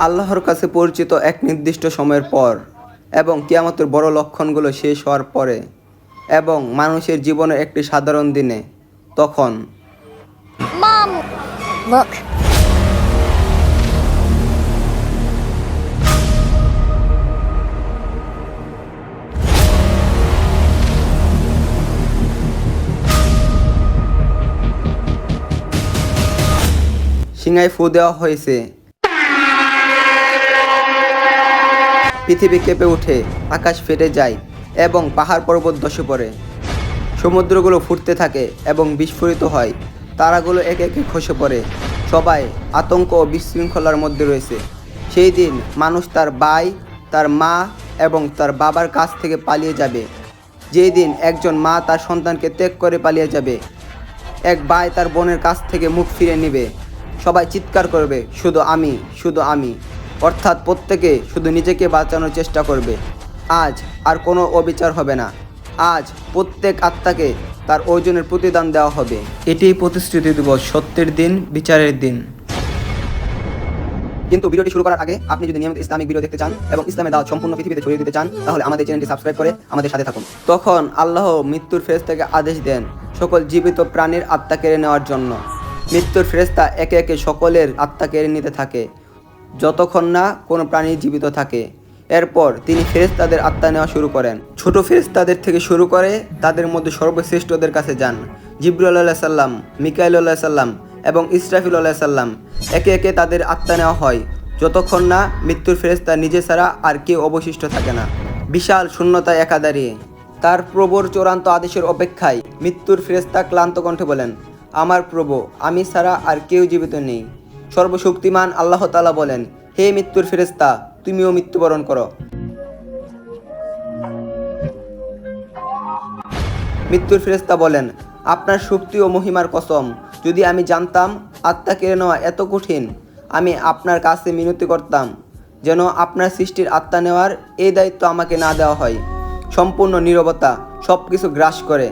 আল্লাহর কাছে পরিচিত এক নির্দিষ্ট সময়ের পর এবং কিয়ামতের বড় লক্ষণগুলো শেষ হওয়ার পরে এবং মানুষের জীবনের একটি সাধারণ দিনে তখন. সিঙায় ফু দেওয়া হয়েছে পৃথিবী কেঁপে ওঠে আকাশ ফেটে যায় এবং পাহাড় পর্বত ধসে পড়ে। সমুদ্রগুলো ফুটতে থাকে এবং বিস্ফোরিত হয়। তারাগুলো একে একে খসে পড়ে। সবাই আতঙ্ক ও বিশৃঙ্খলার মধ্যে রয়েছে। সেই দিন মানুষ তার ভাই, তার মা এবং তার বাবার কাছ থেকে পালিয়ে যাবে। যেই দিন একজন মা তার সন্তানকে ত্যাগ করে পালিয়ে যাবে। এক ভাই তার বোনের কাছ থেকে মুখ ফিরে নেবে। সবাই চিৎকার করবে, শুধু আমি শুধু আমি। অর্থাৎ প্রত্যেকে শুধু নিজেকে বাঁচানোর চেষ্টা করবে। আজ আর কোনো অবিচার হবে না। আজ প্রত্যেক আত্মাকে তার ওজনের প্রতিদান দেওয়া হবে। এটি প্রতিশ্রুতি দিবস সত্যের দিন বিচারের দিন। কিন্তু ভিডিওটি শুরু করার আগে আপনি যদি নিয়মিত ইসলামিক ভিডিও দেখতে চান এবং ইসলামের দাওয়াত সম্পূর্ণ পৃথিবীতে ছড়িয়ে দিতে চান তাহলে আমাদের চ্যানেলটি সাবস্ক্রাইব করে আমাদের সাথে থাকুন। তখন আল্লাহ মৃত্যুর ফেরেস্তাকে আদেশ দেন সকল জীবিত প্রাণীর আত্মা কেড়ে নেওয়ার জন্য। মৃত্যুর ফেরেস্তা একে একে সকলের আত্মা কেড়ে নিতে থাকে। যতক্ষণ না কোনো প্রাণী জীবিত থাকে। এরপর তিনি ফেরেস্তাদের আত্মা নেওয়া শুরু করেন। ছোট ফেরেস্তাদের থেকে শুরু করে তাদের মধ্যে সর্বশ্রেষ্ঠদের কাছে যান। জিব্রুল আল্লাহ সাল্লাম মিকাইল আল্লাহ সাল্লাম এবং ইসরাফিল আল্লাহ সাল্লাম একে একে তাদের আত্মা নেওয়া হয়। যতক্ষণ না মৃত্যুর ফেরেস্তা নিজে ছাড়া আর কেউ অবশিষ্ট থাকে না। বিশাল শূন্যতায় একা দাঁড়িয়ে তার প্রভুর চূড়ান্ত আদেশের অপেক্ষায় মৃত্যুর ফেরেস্তা ক্লান্ত কণ্ঠে বলেন, আমার প্রভু, আমি ছাড়া আর কেউ জীবিত নেই। সর্বশক্তিমান আল্লাহ তালা বলেন, হে মৃত্যুর ফেরেস্তা তুমিও মৃত্যুবরণ করো। মৃত্যুর ফেরেস্তা বলেন, আপনার শক্তি ও মহিমার কসম, যদি আমি জানতাম আত্মা কেড়ে নেওয়া এত কঠিন, আমি আপনার কাছে মিনতি করতাম, যেন আপনার সৃষ্টির আত্মা নেওয়ার এই দায়িত্ব আমাকে না দেওয়া হয়। সম্পূর্ণ নীরবতা সব কিছু গ্রাস করে,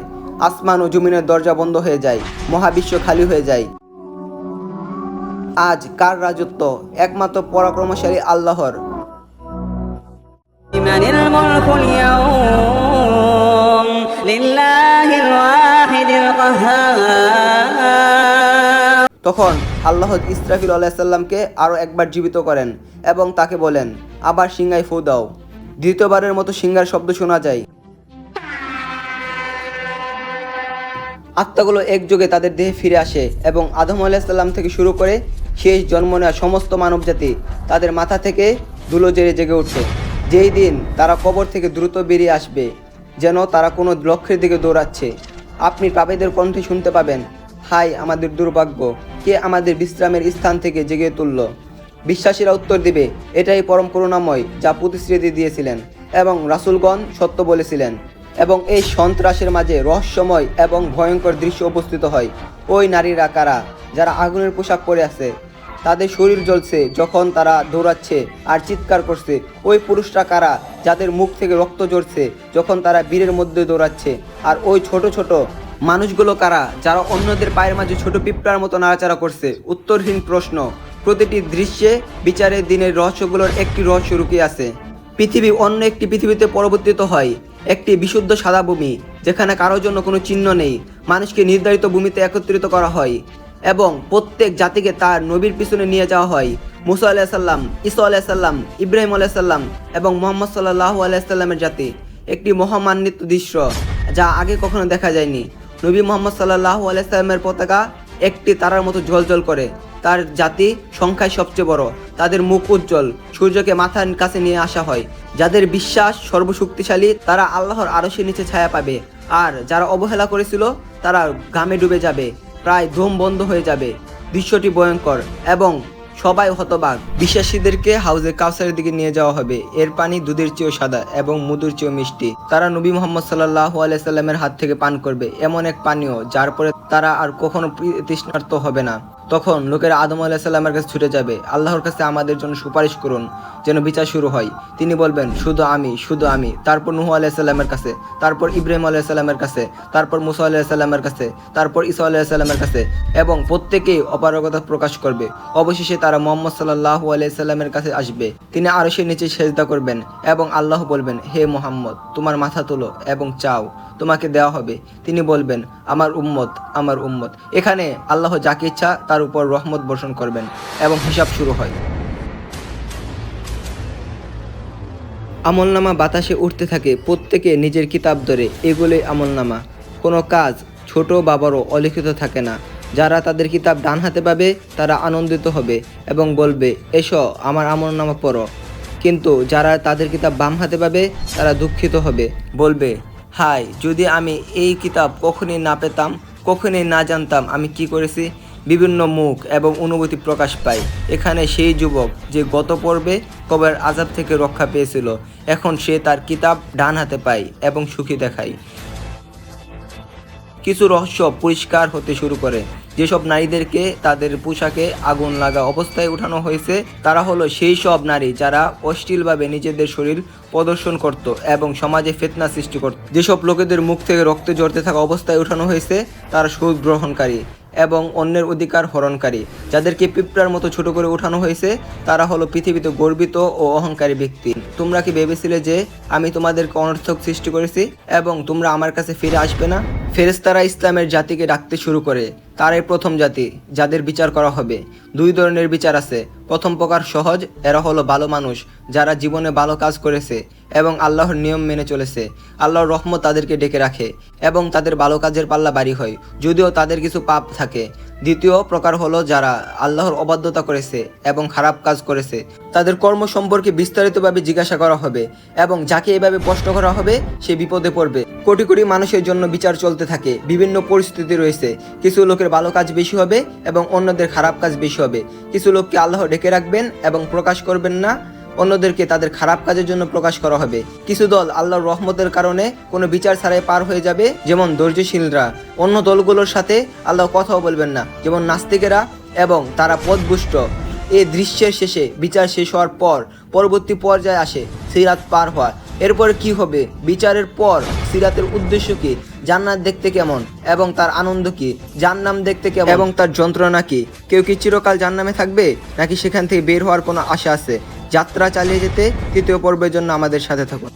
আসমান ও জমিনের দরজা বন্ধ হয়ে যায়, মহাবিশ্ব খালি হয়ে যায়। আজ কার রাজত্ব? একমাত্র পরাক্রমশালী আল্লাহর। তখন আল্লাহ ইসরাফিল আলাইসাল্লামকে আরও একবার জীবিত করেন এবং তাকে বলেন আবার সিংহায় ফু দাও। দ্বিতীয়বারের মতো সিংহার শব্দ শোনা যায়। আত্মাগুলো একযোগে তাদের দেহে ফিরে আসে এবং আদম আলাহিসাল্লাম থেকে শুরু করে শেষ জন্ম নেওয়া সমস্ত মানবজাতি তাদের মাথা থেকে ধুলো জেরে জেগে উঠছে। যেই দিন তারা কবর থেকে দ্রুত বেরিয়ে আসবে, যেন তারা কোনো লক্ষ্যের দিকে দৌড়াচ্ছে। আপনি পাপীদের কণ্ঠে শুনতে পাবেন, হাই আমাদের দুর্ভাগ্য, কে আমাদের বিশ্রামের স্থান থেকে জেগে তুলল? বিশ্বাসীরা উত্তর দিবে, এটাই পরম করুণাময় যা প্রতিশ্রুতি দিয়েছিলেন এবং রাসুলগণ সত্য বলেছিলেন। এবং এই সন্ত্রাসের মাঝে রহস্যময় এবং ভয়ঙ্কর দৃশ্য উপস্থিত হয়। ওই নারীরা কারা? যারা আগুনের পোশাক পরে আছে তাদের শরীর জ্বলছে যখন তারা দৌড়াচ্ছে আর চিৎকার করছে। ওই পুরুষরা কারা? যাদের মুখ থেকে রক্ত ঝরছে যখন তারা বীরের মধ্যে দৌড়াচ্ছে। আর ওই ছোট ছোট মানুষগুলো কারা? যারা অন্যদের পায়ের মাঝে ছোট পিঁপড়ার মতো নাড়াচাড়া করছে? উত্তরহীন প্রশ্ন। প্রতিটি দৃশ্যে বিচারের দিনের রহস্যগুলোর একটি রহস্য লুকিয়ে আছে। পৃথিবী অন্য একটি পৃথিবীতে পরিবর্তিত হয়। একটি বিশুদ্ধ সাদা ভূমি, যেখানে কারোর জন্য কোনো চিহ্ন নেই। মানুষকে নির্ধারিত ভূমিতে একত্রিত করা হয়। এবং প্রত্যেক জাতিকে তার নবীর পিছনে নিয়ে যাওয়া হয়। মুসা আলাইসাল্লাম ইসা আলাইসাল্লাম ইব্রাহিম আলাইসাল্লাম এবং মোহাম্মদ সাল্লাহ আলাইসাল্লামের জাতি একটি মহামান্বিত দৃশ্য যা আগে কখনো দেখা যায়নি। নবী মোহাম্মদ সাল্লাহ আলাইসাল্লামের পতাকা একটি তারার মতো জ্বলজ্বল করে। তার জাতি সংখ্যায় সবচেয়ে বড়। তাদের মুখ উজ্জ্বল, সূর্যকে মাথার কাছে নিয়ে আসা হয়। যাদের বিশ্বাস সর্বশক্তিশালী, তারা আল্লাহর আরশের নিচে ছায়া পাবে। আর যারা অবহেলা করেছিল, তারা ঘামে ডুবে যাবে। প্রায় ধুম বন্ধ হয়ে যাবে। দৃশ্যটি ভয়ঙ্কর এবং সবাই হতবাক। বিশ্বাসীদেরকে হাউজে কাউসারের দিকে নিয়ে যাওয়া হবে। এর পানি দুধের চেয়েও সাদা এবং মধুর চেয়েও মিষ্টি। তারা নবী মোহাম্মদ সাল্লাহ আলাইসাল্লামের হাত থেকে পান করবে। এমন এক পানীয়, যার পরে তারা আর কখনো তৃষ্ণার্ত হবে না। তখন লোকেরা আদম আলাহিসাল্লামের কাছে ছুটে যাবে। আল্লাহর কাছে আমাদের জন্য সুপারিশ করুন, যেন বিচার শুরু হয়। তিনি বলবেন, শুধু আমি শুধু আমি। তারপর নুহু আলাইসাল্লামের কাছে, তারপর ইব্রাহিম আলাইসাল্লামের কাছে, তারপর মুসা আলাইসাল্লামের কাছে, তারপর ইসা আলাইসাল্লামের কাছে এবং প্রত্যেকেই অপারগতা প্রকাশ করবে। অবশেষে তারা মোহাম্মদ সাল্লাহ আলাইসাল্লামের কাছে আসবে। তিনি আরও সে নিচে সেজদা করবেন এবং আল্লাহ বলবেন, হে মোহাম্মদ, তোমার মাথা তোলো এবং চাও। তোমাকে দেওয়া হবে। তিনি বলবেন, আমার উম্মত আমার উম্মত। এখানে আল্লাহ যাকে ইচ্ছা তার উপর রহমত বর্ষণ করবেন এবং হিসাব শুরু হয়। আমলনামা বাতাসে উঠতে থাকে, প্রত্যেকে নিজের কিতাব ধরে, এগুলোই আমলনামা। কোনো কাজ ছোট বা বড় অলিখিত থাকে না। যারা তাদের কিতাব ডান হাতে পাবে, তারা আনন্দিত হবে এবং বলবে, এসো, আমার আমলনামা পড়ো। কিন্তু যারা তাদের কিতাব বাম হাতে পাবে, তারা দুঃখিত হবে। বলবে হাই যদি আমি এই কিতাব কখনই না পেতাম, কখনই না জানতাম আমি কি করেছি, বিভিন্ন মুখ এবং অনুভূতি প্রকাশ পায় এখানে সেই যুবক যে গত পর্বে কবের আজাব থেকে রক্ষা পেয়েছিল, এখন সে তার কিতাব ডান হাতে পায় এবং সুখী দেখায়। কিছু রহস্য পরিষ্কার হতে শুরু করে। যেসব নারীদেরকে তাদের পোশাকে আগুন লাগা অবস্থায় উঠানো হয়েছে, তারা হলো সেই সব নারী যারা অশ্লীলভাবে নিজেদের শরীর প্রদর্শন করত এবং সমাজে ফেতনা সৃষ্টি করত। যেসব লোকেদের মুখ থেকে রক্তে জড়তে থাকা অবস্থায় উঠানো হয়েছে, তারা সুদ গ্রহণকারী এবং অন্যের অধিকার হরণকারী। যাদেরকে পিঁপড়ার মতো ছোট করে উঠানো হয়েছে, তারা হলো পৃথিবীতে গর্বিত ও অহংকারী ব্যক্তি। তোমরা কি ভেবেছিলে যে আমি তোমাদেরকে অনর্থক সৃষ্টি করেছি এবং তোমরা আমার কাছে ফিরে আসবে না? ফেরেস্তারা ইসলামের জাতিকে ডাকতে শুরু করে। তারাই প্রথম জাতি, যাদের বিচার করা হবে। দুই ধরনের বিচার আছে। প্রথম প্রকার সহজ, এরা হলো ভালো মানুষ, যারা জীবনে ভালো কাজ করেছে এবং আল্লাহর নিয়ম মেনে চলেছে। আল্লাহর রহমত তাদেরকে ডেকে রাখে এবং তাদের ভালো কাজের পাল্লা বাড়ি হয়, যদিও তাদের কিছু পাপ থাকে। দ্বিতীয় প্রকার হলো যারা আল্লাহর অবাধ্যতা করেছে এবং খারাপ কাজ করেছে। তাদের কর্ম সম্পর্কে বিস্তারিতভাবে জিজ্ঞাসা করা হবে এবং যাকে এভাবে প্রশ্ন করা হবে, সে বিপদে পড়বে। কোটি কোটি মানুষের জন্য বিচার চলতে থাকে, বিভিন্ন পরিস্থিতি রয়েছে। কিছু লোকের ভালো কাজ বেশি হবে এবং অন্যদের খারাপ কাজ বেশি হবে। কিছু লোককে আল্লাহ ডেকে রাখবেন এবং প্রকাশ করবেন না। অন্যদেরকে তাদের খারাপ কাজের জন্য প্রকাশ করা হবে। কিছু দল আল্লাহর রহমতের কারণে কোনো বিচার ছাড়াই পার হয়ে যাবে, যেমন ধৈর্যশীলরা। অন্য দলগুলোর সাথে আল্লাহ কথাও বলবেন না, যেমন নাস্তিকেরা এবং তারা পদপুষ্ট এই দৃশ্যের শেষে বিচার শেষ হওয়ার পর পরবর্তী পর্যায়ে আসে সিরাত পার হওয়া। এরপরে কি হবে? বিচারের পর সিরাতের উদ্দেশ্য কি? জান্নাত দেখতে কেমন? এবং তার আনন্দ কি? জান্নাম দেখতে কেমন? এবং তার যন্ত্রণা কি? কেউ কি চিরকাল জান্নামে থাকবে? নাকি সেখান থেকে বের হওয়ার কোনো আশা আছে? যাত্রা চালিয়ে যেতে তৃতীয় পর্বের জন্য আমাদের সাথে থাকুন।